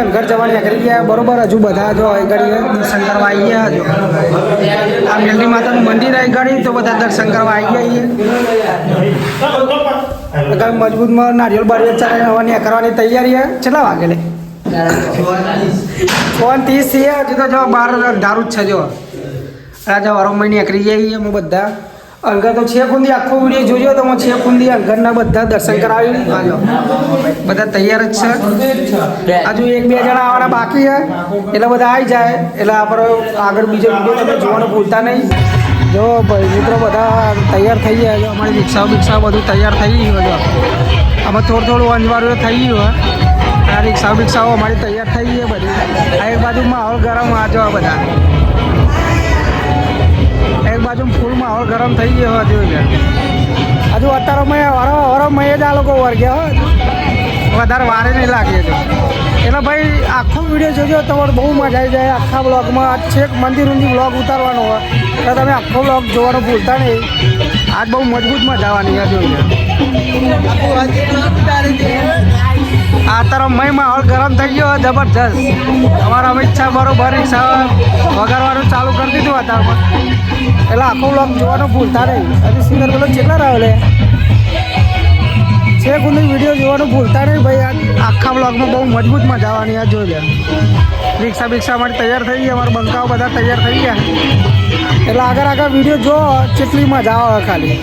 ભાઈ ઘર જવાની નીકળી ગયા. બરોબર, હજુ બધા જો ઘડી દર્શન કરવા આવી ગયા. હજુ આ મેલડી માતાનું મંદિર આવી ઘડી તો બધા દર્શન કરવા આવી ગયા અહીંયા મજબૂતમાં નારિયેલ ચાલે નીકળવાની કરવાની તૈયારી કેટલા વાગે લે? ફોન ત્રીસ છે. હજુ તો જો બાર દારૂ જ છે, જો. રાજા વરમભાઈ નીકળી જઈએ અમે બધા. અંગર તો છે કુંદી, આખો વીડિયો જોજો તો હું છે કુંદી અંગરના બધા દર્શન કરાવી આજો બધા તૈયાર જ છે. હજુ એક બે જણા આવવાના બાકી છે. એટલે બધા આવી જાય. એટલે આપણે આગળ બીજો વીડિયો તમે જોવાનું ભૂલતા નહીં. જો ભાઈ મિત્રો બધા તૈયાર થઈ ગયા છે. અમારી રિક્ષા બિક્ષા બધું તૈયાર થઈ ગયું છે. આમાં થોડું થોડું અંજવાળું થઈ ગયું હોય આ રિક્ષાઓ બિક્ષાઓ અમારી તૈયાર થઈ ગઈ બધી. આ એક બાજુ માહોલ ગરમ આ બધા. બાજુ ફૂલ માહોલ ગરમ થઈ ગયો છે હજુ અત્યારે મેં હરો હરો મેં જ આ લોકો વર્ગ્યા હો. વધારે વારે નહીં લાગે છે એટલે ભાઈ, આખો વીડિયો જોજો, તમારે બહુ મજા આવી જાય. આખા બ્લોગમાં છેક મંદિર ઊંધી બ્લોગ ઉતારવાનો હોય. તો તમે આખો બ્લોગ જોવાનું ભૂલતા નહીં. આજ બહુ મજબૂત મજા આવવાની છે જોઈએ આ તરફ મય માહોલ ગરમ થઈ ગયો જબરજસ્ત. અમારા અમિત શાહ બરોબર વગાડવાનું ચાલુ કરી દીધું અત્યારમાં એટલે આખો લોક જોવાનું ભૂલતા નહીં. હજી સિંગર પેલો કેટલા રહ્યો લે? છે કોની વીડિયો જોવાનું ભૂલતા નહીં ભાઈ. આ આખા બ્લોગમાં બહુ મજબૂત મજા આવવાની આ જોઈ લે. રિક્ષા બિક્ષા માટે તૈયાર થઈ ગઈ અમારા બંકાઓ બધા તૈયાર થઈ ગયા. એટલે આગળ આગળ વીડિયો જો કેટલી મજા આવે ખાલી.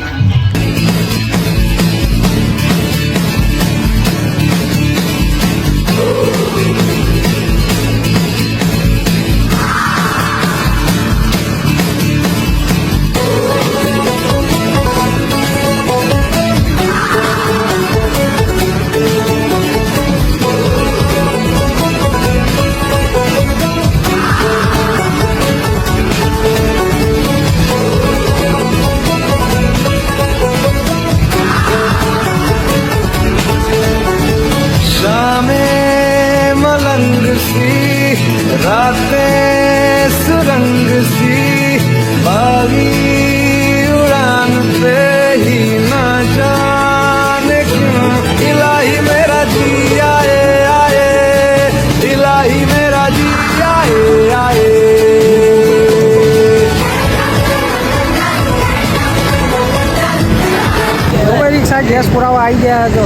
ગેસ પુરાવા આવી ગયા જો.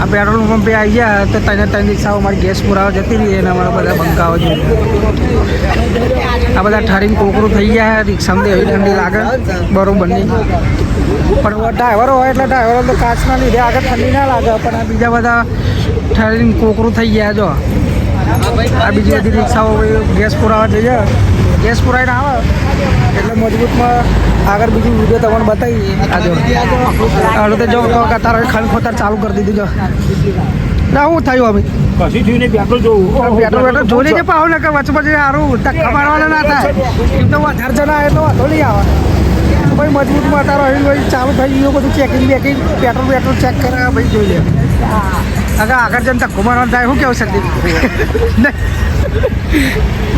આ પેટ્રોલ પંપે આવી ગયા તો ત્રણે ત્રણ રિક્ષાઓ મારી ગેસ પુરાવા જતી રહી અને અમારા બધા બંકાઓ છે આ બધા ઠરીને કોકરું થઈ ગયા રિક્ષામાં એવી ઠંડી લાગે. બરોબર નહીં. પણ ડ્રાઈવરો હોય એટલે ડ્રાઈવરો તો કાચના લીધે આગળ ઠંડી ના લાગે, પણ આ બીજા બધા ઠરીને કોકરું થઈ ગયા જો. આ બીજી બધી રિક્ષાઓ ગેસ પુરાવા જઈએ ગેસ પુરાઈને આવે. એટલે મજબૂતમાં આગળ બીજું વીડિયો તમને બતાવી. આજે તો જો કતાર ખણ ખોતર ચાલુ કરી દીધું જો. ના શું થયું હવે. કશું થયું નહીં પેટ્રોલ જોવું. પેટ્રોલ પેટ્રોલ જોઈ લેજે પાવ ને વચ વચ્ચે સારું ધક્કા મારવાના ના થાય. એમ તો વધારે જણા એટલે વાંધો નહીં આવે. ભાઈ મજબૂતમાં અત્યારે ચાલુ થઈ ગયું બધું ચેકિંગ બેકિંગ પેટ્રોલ પેટ્રોલ ચેક કરે ભાઈ જોઈ લે. આગળ આગળ જઈને ધક્કો મારવાનું થાય શું કેવું સંદીપ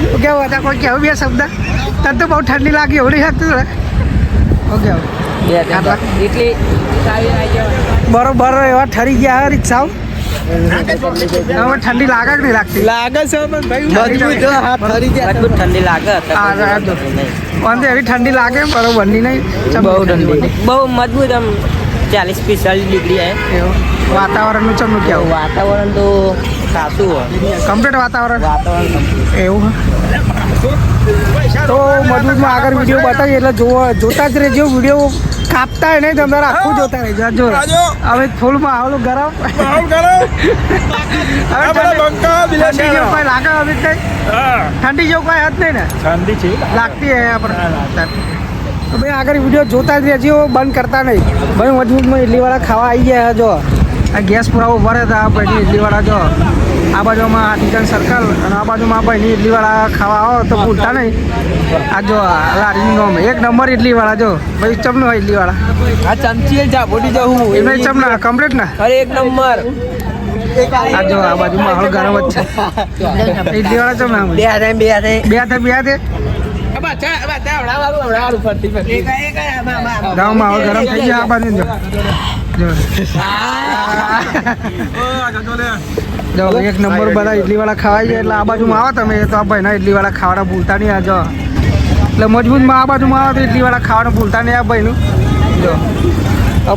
શું કેવું હતા કોઈ કેવું બે શબ્દ? તને તો બહુ ઠંડી લાગી એવું નહીં લાગતું ઓકે કેવું બરોબર એવા ઠરી ગયા રિક્ષાઓ હવે ઠંડી લાગે કે નહીં લાગતી? લાગે છે પણ ભાઈ મજબૂત હાથ ફરી ગયા. મજબૂત ઠંડી લાગે. વાંધો એવી ઠંડી લાગે બરોબરની નહીં બહુ ઠંડી બહુ મજબૂત આમ ચાલીસ પિસ્તાલીસ ડિગ્રી આવે એવું. વાતાવરણનું ચમનું કેવું? વાતાવરણ તો સાચું હોય. કમ્પ્લીટ વાતાવરણ? વાતાવરણ એવું હે? તો મજબૂતમાં આગળ વીડિયો બતાવીએ એટલે જોવા જોતા જ રહેજો. વીડિયો કાપતા નહીં તમારે આખું જોતા રહેજો. જો હવે ફૂલ આવલું ગરમ. ઠંડી- જેવું કોઈ લાગે હવે કઈ ઠંડી જેવું કોઈ હત નહીં ને? ઠંડી છે. લાગતી હે આપણે. તો ભાઈ આગળ વીડિયો જોતા જ રહેજો બંધ કરતા નહીં. ભાઈ મજબૂતમાં ઇડલીવાળા ખાવા આવી ગયા જો આ ગેસ પુરાવો ભરે હતા આ ભાઈની ઇડલીવાળા જો. આ બાજુમાં આટીકન સર્કલ અને આ બાજુમાં ભાઈ ભાઈની ઇડલીવાળા ખાવા આવો તો ભૂલતા નહીં. આ જો આ લારીનું નામ એક નંબર ઇડલીવાળા જો. ભાઈ ચમનો હોય ઇડલીવાળા આ ચમચી જા બોડી જવું એમને ચમના કમ્પ્લીટ ના અરે એક નંબર. આ જો આ બાજુ માહોલ ગરમ જ છે. ઇડલીવાળા ચમના બે હાથે બે હાથે. બે હાથે બે હાથે? ગામમાં હવે ગરમ થઈ ગયા આ બાજુ જો. જો જો એક નંબર બધા ઇડલી વાળા ખાવાય છે એટલે આ બાજુમાં આવો તમે. તો આ ભાઈના ઇડલી વાળા ખાવાના ભૂલતા નહીં આ જો. એટલે મજબૂતમાં આ બાજુમાં આવો તો ઇડલી વાળા ખાવાનું ભૂલતા નહીં આ ભાઈનું. જો.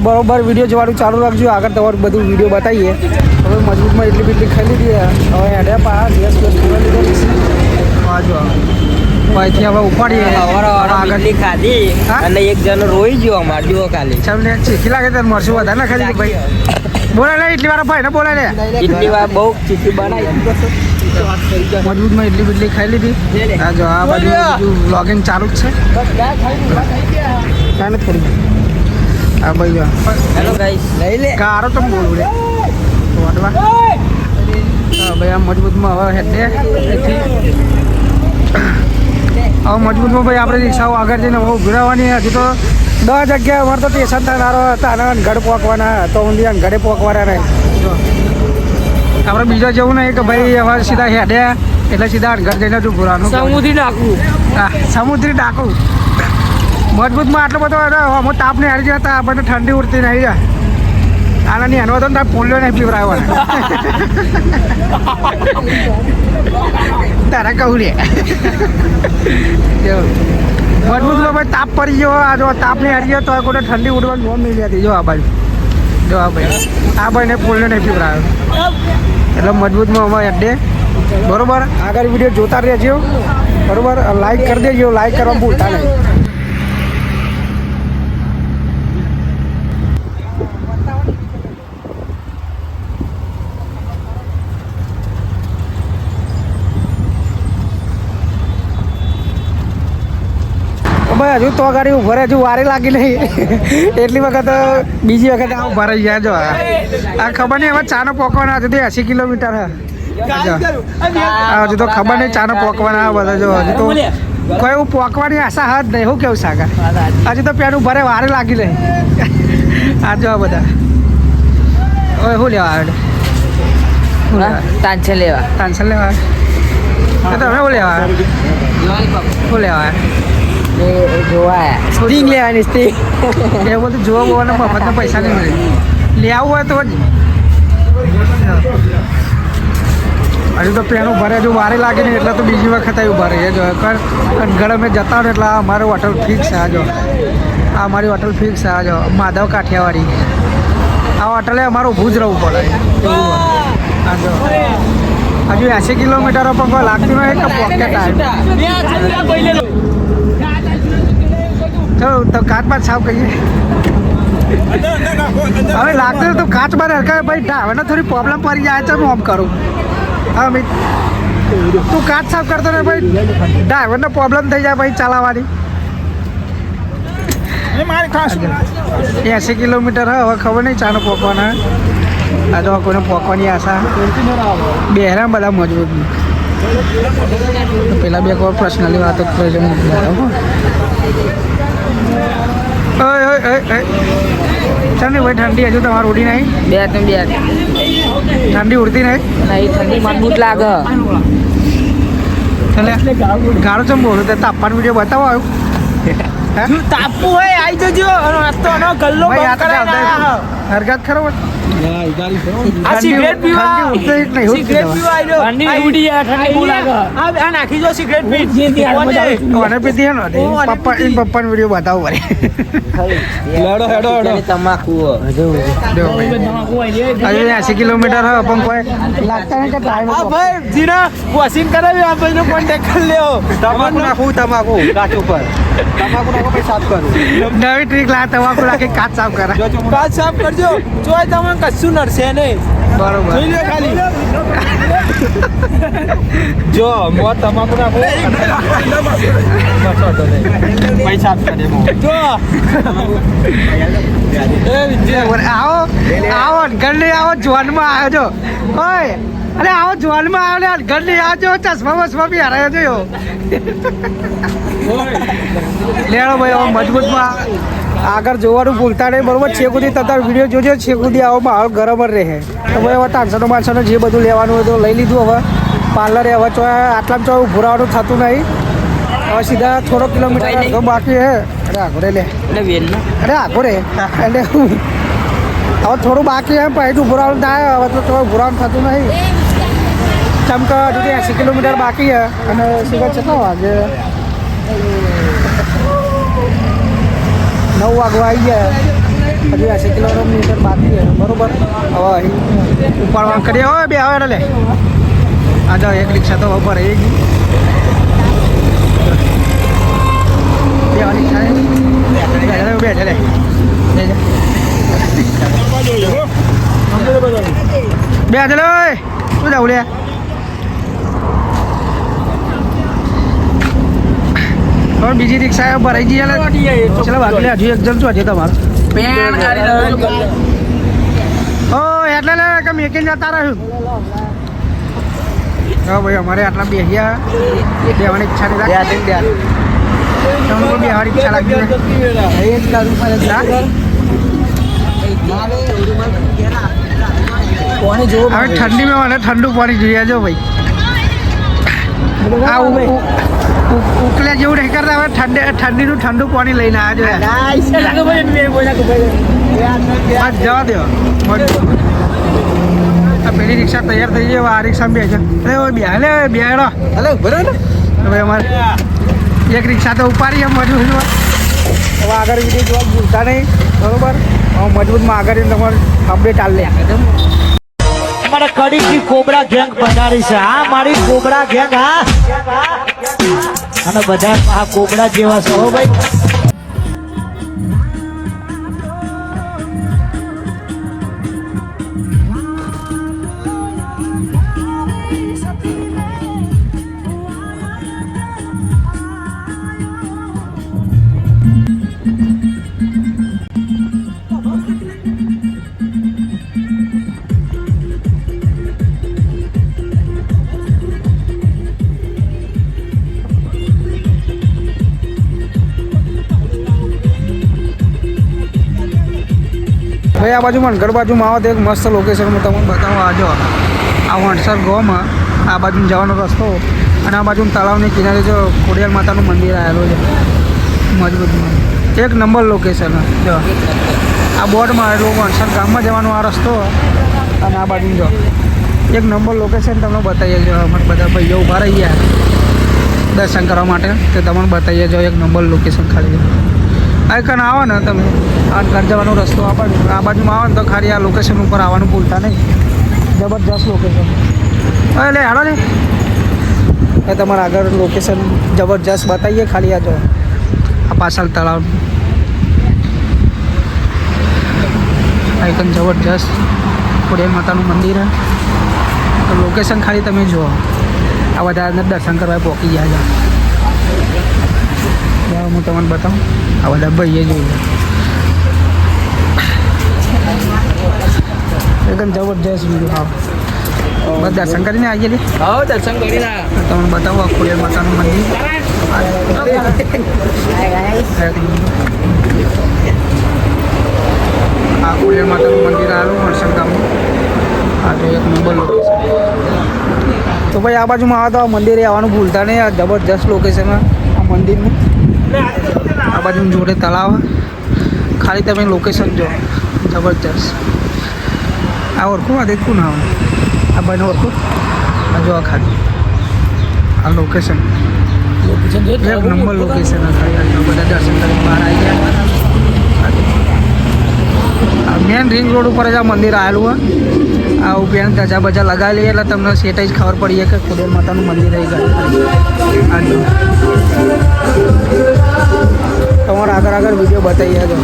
બરોબર વીડિયો જોવાનું ચાલુ રાખજો આગળ તમારું બધું વીડિયો બતાવીએ. હવે મજબૂતમાં ઇડલી બીટલી ખાઈ લીધી હવે હેડ્યા પા ગેસ ગેસ લીધો આ ભાઈથી હવે ઉપાડીએ. આગળ ખાધી. અને એક જણ રોઈ ગયો અમાર જુઓ ખાલી. લે ચીખી લાગે ત્યારે મરશું વધારે ના ખાલી ભાઈ? બોલે લે ઇડલી વાળા ભાઈ ને બોલે લે. ઇડલી વાર બહુ ચીખી બનાવી. મજબૂતમાં ઇડલી બીટલી ખાઈ લીધી. આ જો આ બાજુ લોગિંગ ચાલુ જ છે. કરી આ ભાઈ હેલો ગાઈસ લઈ લે. કારો તો બોલું રે. વાટવા. હા ભાઈ આ મજબૂતમાં હવે હેડે. હવે મજબૂતમાં ભાઈ આપણે રિક્ષાઓ આગળ જઈને બહુ ઊભી હજી તો દસ જગ્યાએ અમારે તો ટેશન થનારો હતા. અને ઘડ પોકવાના તો ઊંધી ઘડે પોકવાના નહીં. આપણે બીજા જેવું નહીં કે ભાઈ હવે સીધા હેડ્યા એટલે સીધા ઘર જઈને જો ઉભું રહેવાનું સમુદ્રી નાખવું હા સમુદ્રી ડાકુ. મજબૂતમાં આટલો બધો અમુક તાપ ને હારી જતા આપણને ઠંડી ઉડતી નહીં જાય આનાની એનો તો પોલ્યો નહીં પીવડાવવાના કહું જો. મજબૂતમાં ભાઈ, તાપ પડી ગયો. આ જો તાપ ને હારી ગયો તો કોઈ ઠંડી ઉડવાની નોમ નહીં લેતી જો આ બાજુ. જો આ ભાઈ આ ભાઈને ફૂલને નહીં પીવડાવ્યો એટલે મજબૂતમાં અમારે અડ્ડે બરોબર? આગળ વીડિયો જોતા રહેજો. બરોબર? લાઈક કરી દેજો. લાઈક કરવા ભૂલતા નહીં. ભાઈ હજુ તો ગાડી ઊભા હજુ વારે લાગી નહીં. એટલી વખત બીજી વખત આ ઊભા રહી ગયા જો આ. ખબર નહીં હવે ચાનો પોકવાના હજુ તો એસી કિલોમીટર હજુ તો ખબર નહીં ચાનો પોકવાના બધા જો હજુ તો કોઈ એવું પોકવાની આશા હદ નહીં હું કેવું સાગર? હજુ તો પેલું ભરે વારે લાગી નહીં. આ જો બધા. હવે શું લેવા આવે તાંછે લેવા તાંછે લેવા. આવે? તમે શું લેવા શું લેવા આવે? સ્ટિંગ લેવાની સ્ટિંગ એવું બધું જોવા બોવાના મફતના પૈસા નહીં મળે. લે આવવું હોય તો જ. હજુ તો પેલું ભરે હજુ વારે લાગે ને એટલે તો બીજી વખત આવી ઊભા રહીએ. જો કર ગળે મેં જતા હોય ને એટલે આ અમારું હોટલ ફિક્સ આ જો. આ અમારી હોટલ ફિક્સ આ જો. માધવ કાઠિયાવાડી. આ હોટલે અમારું ઊભું જ રહેવું પડે. આ જો. હજુ એસી કિલોમીટરો પણ કોઈ લાગતું નહીં કે પોકેટ આવે તો તો કાચ બાદ સાફ કહીએ હવે લાગતું તો કાચ બાદ હરકાય ભાઈ ઢાવાને થોડી પ્રોબ્લેમ પડી જાય તો હું આમ કરું. હા ભાઈ તું કાચ સાફ કરતો ને ભાઈ. ડ્રાઈવરને પ્રોબ્લેમ થઈ જાય ભાઈ ચલાવવાની. એસી કિલોમીટર હવે ખબર નહીં ચાનો પોકવાના આ તો કોઈને પોકવાની આશા. બેહરા બધા મજબૂત. પેલા બે કોઈ પર્સનલી વાતો કરે છે. હું. ઓય ઓય ભાઈ ઠંડી હજુ તમારે ઉડી નહીં. બે ત્રણ બે ઠંડી ઉડતી નહીં. નહીં ઠંડી મજબૂત લાગે. એટલે ગાળો ચમ બોલો? તે તાપવાનો વીડિયો બતાવો આવ્યો હે તાપુ હોય આવી જજો. રસ્તો ગલ્લો હરગાત ખરો આ સિગરેટ પીવા સિગરેટ પીવા આવ્યો ઠંડી ઉડી જાય ઠંડી બહુ લાગે આ આ નાખી જો સિગરેટ પી દવા. કોને પીધી હે ને પપ્પા એન પપ્પાનો વીડિયો બતાવો વળી. હેડો હેડો. હેડો તમાકુ જો ભાઈ હજુ. એંસી કિલોમીટર હે પણ કોઈ લાગતા નહીં કે ટાઈમ આ ભાઈ જીના વોશિંગ કરાવી આ ભાઈનો કોન્ટેક્ટ કરી લ્યો. તમાકુ નાખું તમાકુ. કાચ ઉપર. તમાકુ નાખો પછી સાફ કરું. નવી ટ્રીક લા તમાકુ નાખી કાચ સાફ કરે કાચ સાફ કરજો. જોઈ તમને કશું નડશે નહીં. બરોબર. જોઈ લો ખાલી. જો મો તમાકુ નાખું. પછી સાફ કરે જો. એ વિજય બરાબર. આવો આવો ગળી આવો જોનમાં આવ્યો છો ઓય અરે આવો જોનમાં આવ્યો ને ગળી આવજો ચશ્મા વસમા બી હરાયો છો યો. લેણો ભાઈ આવો મજબૂતમાં. આગળ જોવાનું ભૂલતા નહીં. બરોબર છે કુદી તતાર વીડિયો જોજો. છે સુધી આવો માહોલ ગરમ જ રહે. તો હવે ત્રણસોનો માણસોને જે બધું લેવાનું હોય તો લઈ લીધું હવે. પાર્લરે હવે ચો આટલામાં ચો ભૂરાવાનું થતું નહીં. હવે સીધા થોડો કિલોમીટર તો બાકી હે. અરે આગળ લે. અરે આગળ રે એટલે હવે થોડું બાકી હે પછી ભૂરાવાનું થાય હવે તો થોડું ભૂરાવાનું થતું નહીં. ચમકા હજુ એંસી કિલોમીટર બાકી હે. અને સીધા કેટલા વાગે નવ વાગવા આવી ગયા. હજુ એંસી કિલોમીટર બાકી હે બરોબર? હવે અહીં ઉપાડવાનું કરીએ. હવે બે હવે લે. આ જાઓ, એક રિક્ષા તો ઉપર એ ગઈ. બે રિક્ષા બે છે લે બે. જા. બે શું જાવ લે? હવે બીજી રિક્ષા ભરાઈ ગઈ એટલે ચાલો બાકી લે હજુ એક જણ શું હજુ તમારું. ઓ એટલે લે કે મેકીને જતા રહ્યું હા ભાઈ અમારે આટલા બેહ્યા. બેવાની ઈચ્છા નહીં તમને બેવાની ઈચ્છા લાગતી નથી. હા? હવે ઠંડીમાં મને ઠંડુ પાણી જોઈએ જો ભાઈ. આ ઉકલે જેવું નહીં કરતા હવે ઠંડે ઠંડીનું ઠંડુ પાણી લઈને આવ્યા જો બસ જવા દો. આ પેલી રિક્ષા તૈયાર થઈ ગઈ હવે આ બે છે અરે ઓય બે હલે બે હેડો હલો ને. હવે અમારે એક રિક્ષા તો ઉપાડી એમ મજબૂત હવે આગળ વીડિયો જોવા ભૂલતા નહીં. બરોબર? હવે મજબૂતમાં આગળ તમારે અપડેટ ચાલ લે. અમારા કડી ની કોબરા ગેંગ બનાવી છે. આ મારી કોબરા ગેંગ, હા. અને બધા આ કોબરા જેવા છે ભાઈ. ભાઈ આ બાજુ ઘર બાજુમાં આવો તો એક મસ્ત લોકેશનમાં તમને બતાવવા આજો આ વણસર ગામમાં આ બાજુ જવાનો રસ્તો અને આ બાજુ તળાવની કિનારે જો ખોડિયાર માતાનું મંદિર આવેલું છે. મજબૂત એક નંબર લોકેશન જો, આ બોર્ડમાં આવેલું વણસર ગામમાં જવાનો આ રસ્તો અને આ બાજુ જો. એક નંબર લોકેશન તમને બતાવીએ જો. અમારે બધા ભાઈઓ ઊભા રહી ગયા. દર્શન કરવા માટે. તે તમને બતાવીએ જો એક નંબર લોકેશન ખાલી. આ કણ આવો ને તમે. આ ઘર જવાનો રસ્તો આ બાજુ. આ બાજુમાં આવો ને તો ખાલી આ લોકેશન ઉપર આવવાનું ભૂલતા નહીં. જબરજસ્ત લોકેશન એટલે હાલો ને એ તમારા આગળ લોકેશન જબરજસ્ત બતાવીએ, ખાલી આ જો. આ પાછળ તળાવ. આઈકન જબરજસ્ત ખોડિયાર માતાનું મંદિર તો લોકેશન ખાલી તમે જુઓ. આ બધા દર્શન કરવા પહોંચી ગયા છે. હું તમને બતાવું. આ બધા ભાઈએ જોઈ એકદમ જબરજસ્ત વીડિયો હા દર્શન કરીને આવીએ લે હા દર્શન કરી ના તમને બતાવું આ ખોડિયાર માતાનું મંદિર. આ ખોડિયાર માતાનું મંદિર આવેલું વણસર ગામમાં આ તો એક નંબર લોકેશન તો ભાઈ આ બાજુમાં આવે તો મંદિરે આવવાનું ભૂલતા નહીં આ જબરજસ્ત લોકેશન આ મંદિરનું. આ બાજુ જોડે તળાવ. ખાલી તમે લોકેશન જો જબરજસ્ત. આ ઓળખું આ દેખું ના આ બાજુ ઓળખું? આ જો આ ખાલી. આ લોકેશન એક નંબર લોકેશન બધા દર્શન કરી બહાર આવી ગયા. મેન રિંગ રોડ ઉપર જ આ મંદિર આવેલું હોય. આ ઉપેન ધજા બજા લગાવેલી એટલે તમને સેટ જ ખબર પડી કે ખોડિયાર માતાનું મંદિર આવી ગયું. તમારે આગળ આગળ વીડિયો બતાવી જો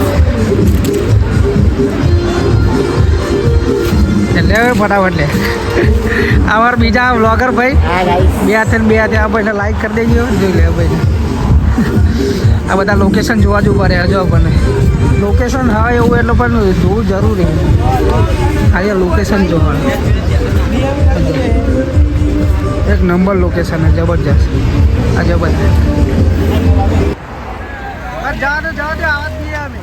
એટલે ફટાફટ લે. આવાર બીજા વ્લોગર ભાઈ બે હાથે બે હાથે આ ભાઈને લાઈક કરી દેજો. જોઈ લે ભાઈ આ બધા લોકેશન જોવા જ ઊભા રહ્યા જો આપણને. લોકેશન હા એવું એટલે પણ જોવું જરૂરી. આજે લોકેશન જોવાનું. એક નંબર લોકેશન છે જબરજસ્ત. આ જબરજસ્ત. જવા દો જવા દો આવાજ બે અમે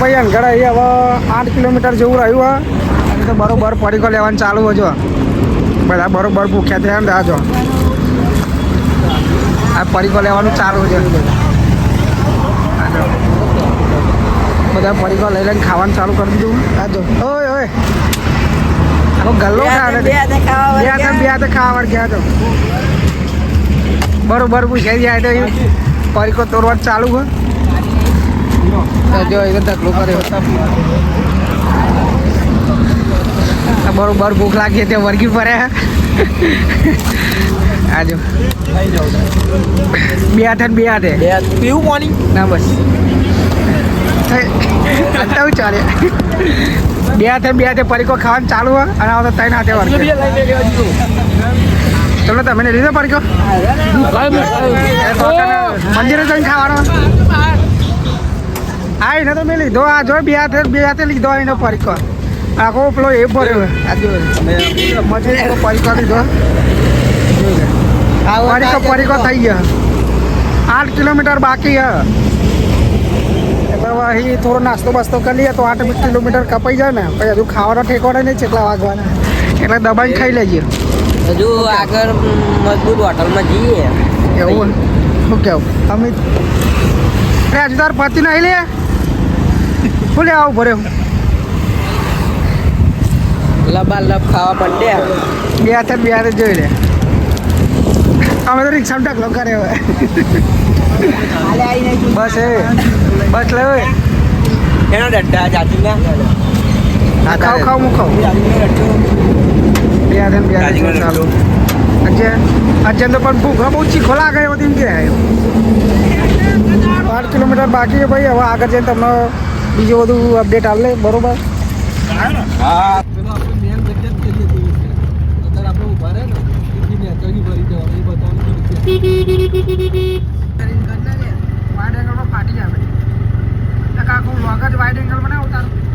બેજો અનગઢ અહીં હવે આઠ કિલોમીટર જેવું રહ્યું હોય અને તો બરોબર પડીકો લેવાનું ચાલુ હોય જો. બધા બરોબર ભૂખ્યા થયા ને રાજો આ પડીકો લેવાનું ચાલુ છે. બધા પડીકો લઈ લઈને ખાવાનું ચાલુ કરી દીધું. આ જો. ઓય ઓય. ગલ્લો ખાવા ગયા તો. બરોબર પૂછાઈ જાય તો પરીકો તોડવાનું ચાલુ હોય. જો કર્યો આ બરોબર ભૂખ લાગી ત્યાં વર્ગી પડે આજો બે હાથે બે હાથે. પીવું પાણી ના બસ. અત્યારે ચાલે. બે હાથે બે હાથે પરીકો ખાવાનું ચાલુ હોય અને આ તો ત્રણ હાથે ચલો તમે લીધો તને મંદિરે જઈને ખાવાનો. હા એને તો મેં લીધો આ જો બે હાથે બે હાથે લીધો એનો પડીકો આખો પેલો એ ભર્યો આ જો. મજૂરી પડીકો લીધો. પડીકો પડીકો થઈ ગયો. આઠ કિલોમીટર બાકી હ એટલે અહીં થોડો નાસ્તો બાસ્તો કરી લઈએ તો આઠ કિલોમીટર કપાઈ જાય ને. પછી હજુ ખાવાનો ઠેકવાનો નહીં કેટલા વાગવાના. એટલે દબાઈને ખાઈ લેજે. હજુ આગળ મજબૂત હોટલમાં જઈએ. એવું. શું કેવું? અમિત હજુ પતિ નહીં લે? શું આવું ભરે લબા લબ ખાવા પડે બે હાથે બે હાથે જોઈ લે. અમે તો રિક્ષા ઢગલો કરે હવે બસ એ. બસ લે એનો ડટ્ટા જાતી ના આ ખાવ ખાવ હું ખાવ. બે હાથે બે હાથે ચાલુ. અજય તો પણ ભૂખ બહુ ચીખો લાગે એવો તેમ કે આઠ કિલોમીટર બાકી છે ભાઈ હવે આગળ જઈને તમને બીજું બધું અપડેટ આવે બરોબર? ફાટી જાય કાકુ વ્લોગ જ વાઇડ એંગલ બનાવો તારું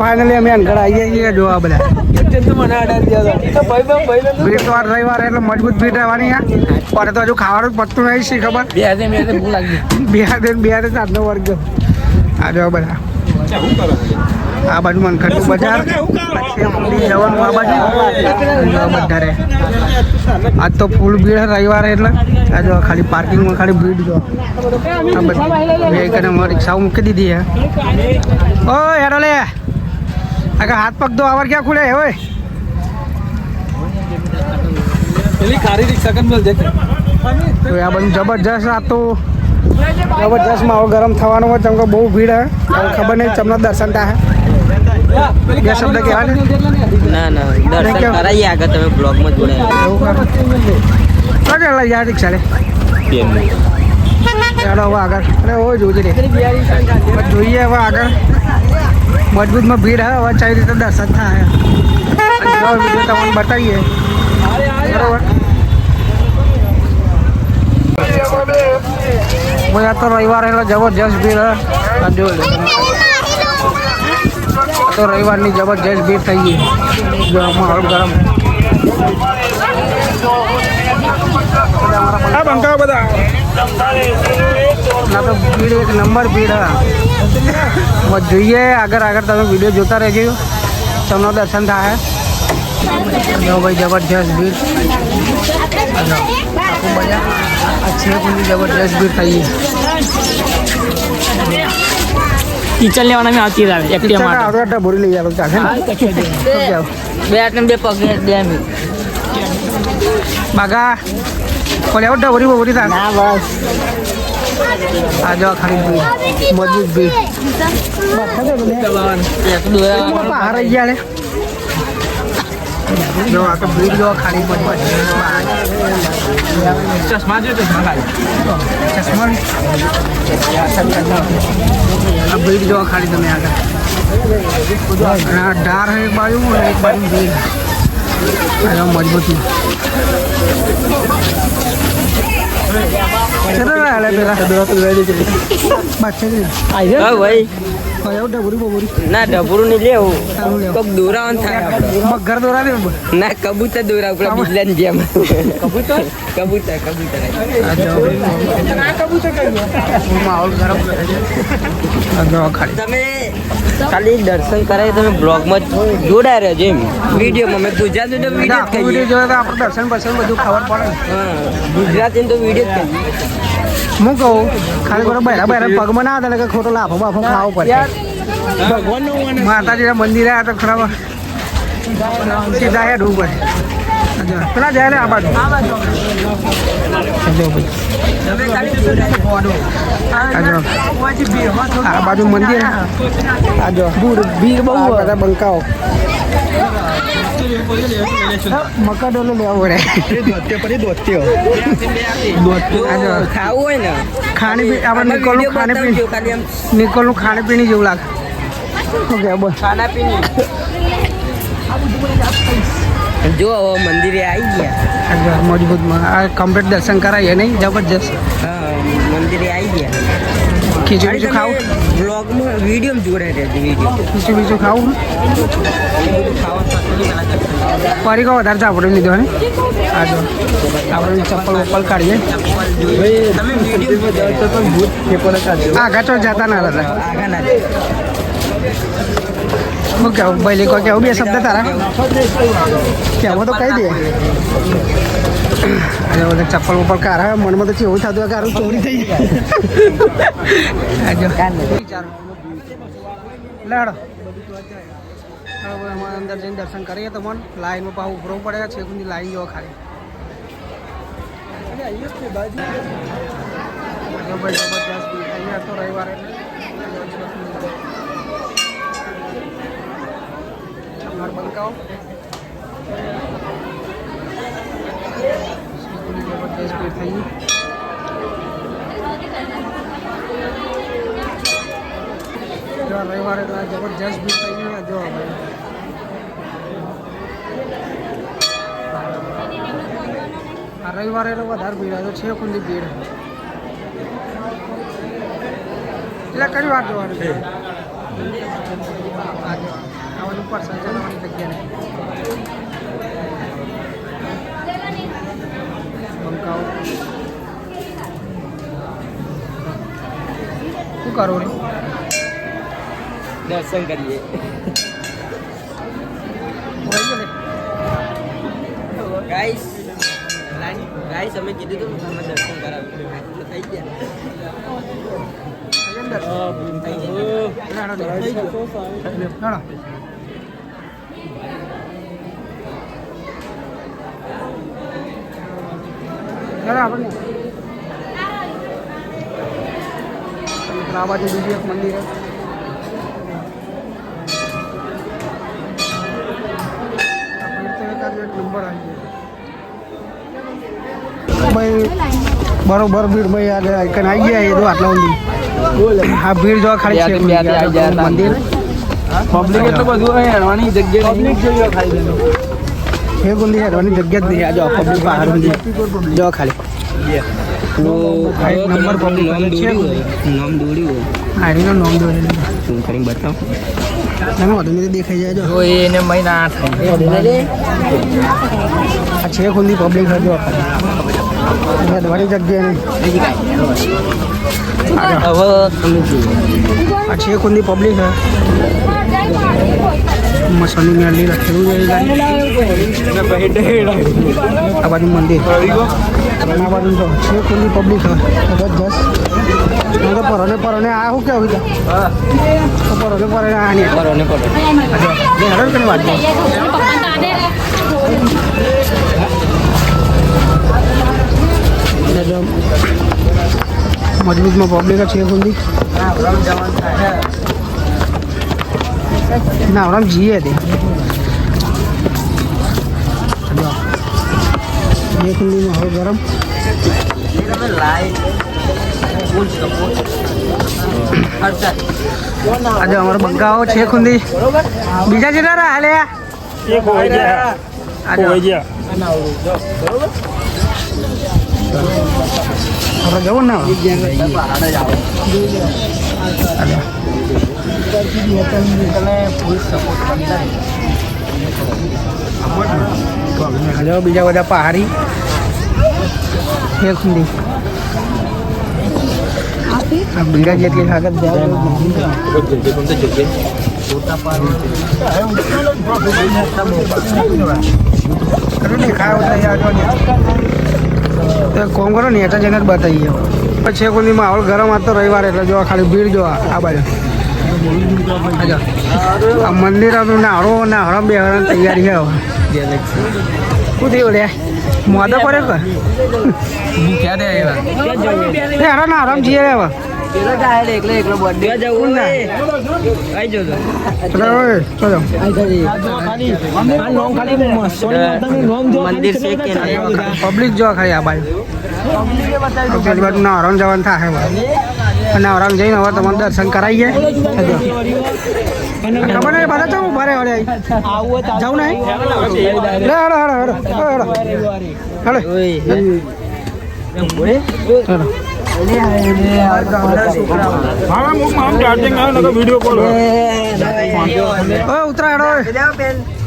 ફાઇનલી અમે અનગઢ આવીએ છીએ જોવા બધા. આ એટલે મજબૂત ભીડ રહેવાની પણ તો હજુ ખાવાનું પડતું નહીં છે ખબર? બે બે હાથે સાતનો વર્ગ. આ જો બધા. આ બાજુ મનખટનું બજાર. જવાનું આ બાજુ. બધા રે. આજ તો ફૂલ ભીડ રવિવારે એટલે. આ જો ખાલી પાર્કિંગમાં ખાલી ભીડ જો. આ બધી. રિક્ષાઓ મૂકી દીધી હે ઓ હેડો લે. આગળ હાથ પગ તો આવાર ક્યાં ખુલે? હોય તો આ બધું જબરજસ્ત આ તો જબરજસ્ત માહોલ ગરમ થવાનો હોય ચમકો બહુ ભીડ હે. ખબર નહીં ચમનો દર્શન થાય બે શબ્દ કહેવા ના. ના દર્શન કેમ? આગળ તમે બ્લોગમાં જોડાયા એવું ચાલે લઈ યાર રિક્ષા લે ચાલો હવે આગળ. અરે હો જોજે જોઈએ હવે આગળ. મજબૂતમાં ભીડ હે હવે ચાવી રીતે દર્શન થાય. અને જો તમને બતાવીએ. બરોબર? આ તો રવિવાર એટલે જબરજસ્ત ભીડ તમે. આ તો રવિવારની જબરજસ્ત ભીડ થઈ ગઈ. જો ગરમ. બધા બધા. ના તો ભીડ એક નંબર ભીડ હા બસ જોઈએ આગળ આગળ તમે વીડિયો જોતા રહેજો તમને દર્શન થાય જો ભાઈ જબરજસ્ત ભીડ આ જો, આખું બજાર આ છે પૂરી જબરજસ્ત ભીડ થઈ ગઈ કિચન લેવાના મેં આવતી આવે એક્ટિવા માટે આવતો એટલે ભૂરી લઈ આવે ચાલે ને? શું કહેવું? બે હાથે બે પગ બે મિનિટ બાગા કોલે આવો ડબરી બબરી થાય ના બસ આ જો ખાલી મજબૂત ભીડ આવી ગયા લે જો આ તો ભીડ જો ખાલી મજબૂત ચશ્મા જો ચશ્મા ખાલી ચશ્મા આ ભીડ જો તમે આગળ ઢાર એક બાજુ એક બાજુ મજબૂતી ચલો ના હાલે પેલા બાદ છે ભાઈ. ના ડબરું નહીં લેવું કોક દોરાવન થાય. મગર દોરા ના કબૂતર દોરા પેલા બિલ્લાની જેમ. કબૂતર? કબૂતર કબૂતર. માહોલ ગરમ આ જો ખાલી. તમે ખાલી દર્શન કરાય તમે બ્લોગમાં જોડાય રહેજો એમ. વિડીયોમાં મેં ગુજરાતી તો વીડિયો વીડિયો તો આપણે દર્શન બર્શન બધું ખબર પડે ગુજરાતી તો વીડિયો જ કરીએ હું કહું ખાલી ખોટો બહેરા બહેરા પગમાં ના હતા કે ખોટો લાફો બાફો ખાવો પડે. માતાજીના મંદિરે આ તો ખરાબ સીધા હેડ ઉપર. પેલા જાય ને આ બાજુ. આ બાજુ. મંદિર. આ જો. ભીડ બહુ બધા બંકાઓ. મકા ડોલો લેવો પડે હોય ને ખાણી પી આપણે નિકોલનું ખાણી પીણી નિકોલનું ખાણી પીણી જેવું લાગે જો હવે મંદિરે આવી ગયા મજબૂતમાં આ કમ્પ્લીટ દર્શન કરાવીએ નહીં જબરજસ્ત મંદિરે આવી ગયા ખીચડી ખાવું બ્લોગમાં વીડિયો જોડાય રહેજો વીડિયો બીજું બીજું ખાવું? પરીકો વધારે આપણે લીધો ને? આ જો આપણે ચપ્પલ વપ્પલ કાઢીએ. હા વીડિયો આગા તો જતા ના હતા આગળ ના હું કેવું? ભાઈ કોઈ કેવું? બે શબ્દ તારા? કેવું તો કહી દે. અરે બધા ચપ્પલ વપ્પલ કાર મનમાં તો એવું થતું હોય કે આરું ચોરી થઈ જાય. અમારે અંદર જઈને દર્શન કરીએ તો મન. લાઈનમાં પાછું ઉભરો પડે છે સુધી લાઈન જોવા ખાલી. રવિવારે બંકાઓ. જો આ રવિવારે તો આ જબરજસ્ત ભીડ થઈ આ જો આ રવિવારે તો વધારે ભીડ હતો છે કુંદી ભીડ એટલે કઈ વાર જોવાનું છે ઉપર સંચાલવાની જગ્યા નહીં બંકાઓ શું કરો રે દર્શન કરીએ વહી ગયો લે. ગાઈસ ગાઈસ અમે કીધું હતું ને તમે દર્શન કરાવ્યું તો થઈ ગયા થઈ ગયા લાડો લે. લાડો. ચાલો આપણે આ બાજુ બીજું એક મંદિર ભાઈ બરોબર ભીડ ભાઈ આજે આઈકન આવી ગયા એ તો આટલા સુધી. હા ભીડ જોવા ખાલી છે. મંદિર પબ્લિક એટલું બધું હોય હેડવાની જગ્યા પબ્લિક જોઈ ખાલી છે ગુંદી હેરવાની જગ્યા જ નહીં. આ જો પબ્લિક બહાર જોવા જો ખાલી આ એક નંબર પબ્લિક છે. નામ દોડ્યું આરીનો નોમ દોરેલું શું કરી બતાવ. તમે વધુ દેખાઈ જાય જો. એને મહિના થાય. આ છે ગુંદી પબ્લિક છે જો ખાલી હેડવાની જગ્યા નહીં આ જો. હવે તમે જુઓ. આ છે કુંદી પબ્લિક છે. મસાલી મેલી લખેલું છે આ બાજુ મંદિર. આ બાજુ જો છે કુંદી પબ્લિક જબરજસ્ત. તો પરોને પરોને આ શું કેવું તો પરોને પરોને આ નહીં. પરોને મજબૂતમાં પબ્લિક છે કુંદી ના હમણાં જીએ તે. બે કુંડીમાં હવે ગરમ. ફૂલ સપોર્ટ આજે અમારો બંકાઓ છે ખુંદી. બીજા છે તારા હાલે? આજે આપણે જવું ને હજો બીજા બધા પહાડી. આ જેટલી તો કોમ કરો ને એટલા બતાવી બતાવીએ. પછી કોઈ માહોલ ગરમ હતો રવિવારે એટલે જો ખાલી ભીડ જો આ બાજુ. આ જો. મંદિર નાળો નાહરો હરમ બે હરણ તૈયારી છે હવે. શું થયું લે. મોદા પડે કે એ હરણ આરામ જઈએ રે હવે એકલો એકલો બર્થડે જવું ને આઈ જજો ચલો ઓય, ચલો મંદિર છે કે પબ્લિક જો ખાલી આ બાજુ નારાયણ જવાનું થાય હવે અને નારાયણ જઈને હવે તમને દર્શન કરાવીએ. ખબર નહીં બધા ચમ ભારે હળે જાઉં નહીં હડો હડો હડો હડો હડો.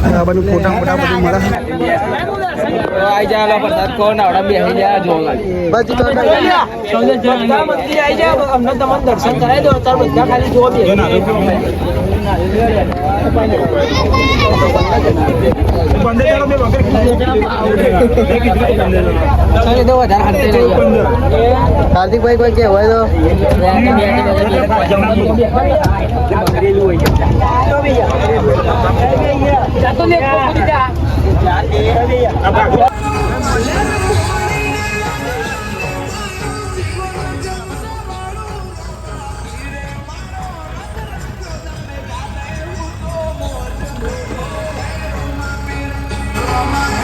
આ બધું ફોટા ફોટા બધું મળે. આઈ જાય બધા કોણ આવડા બેહી જા જો બસ તો બધા મંદિર આઈ જાય અમને તમને દર્શન કરાવી દો અત્યારે બધા ખાલી જો બેહી જાઓ. હાર્દિકભાઈ કોઈ કે હોય તો જાતો all my